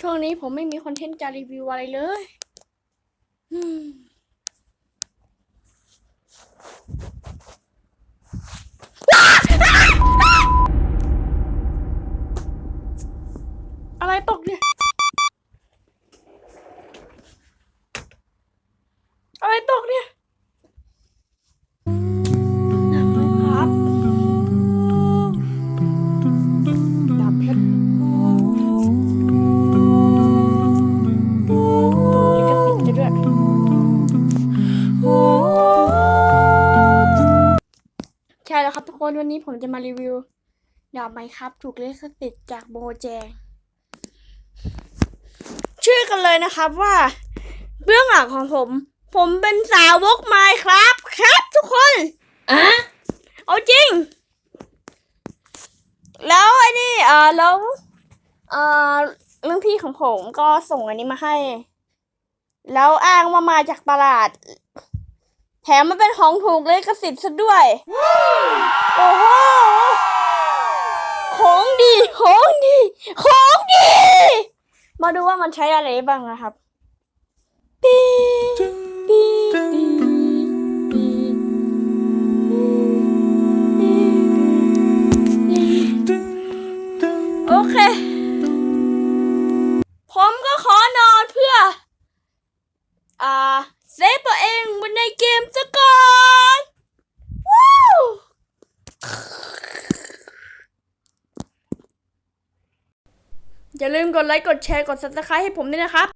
ช่วงนี้ผมไม่มีคอนเทนต์จะรีวิวอะไรเลยอะไรตกเนี่ย อะไรตกเนี่ย ครับทุกคนวันนี้ผมจะมารีวิวดาบไหมครับ ถูกลิขสิทธิ์จากโมแจงเชื่อกันเลยนะครับว่าเบื้องหลังของผม ผมเป็นสาวกไมค์ครับครับ ทุกคนอะเอาจริง แล้วไอ้นี่เออแล้วเออเรื่องพี่ของผมก็ส่งอันนี้มาให้ แล้วอ้างว่ามาจากตลาด แถมมันเป็นของถูกเลยกสิทธิ์ซะด้วย โอ้โห ของดี ของดี ของดี มาดูว่ามันใช้อะไรบ้างนะครับปีปีปีปี เซฟตัวเองบนในเกมซะก่อนว้าวอย่าลืมกดไลค์ กดแชร์ กด subscribe ให้ผมด้วยนะครับ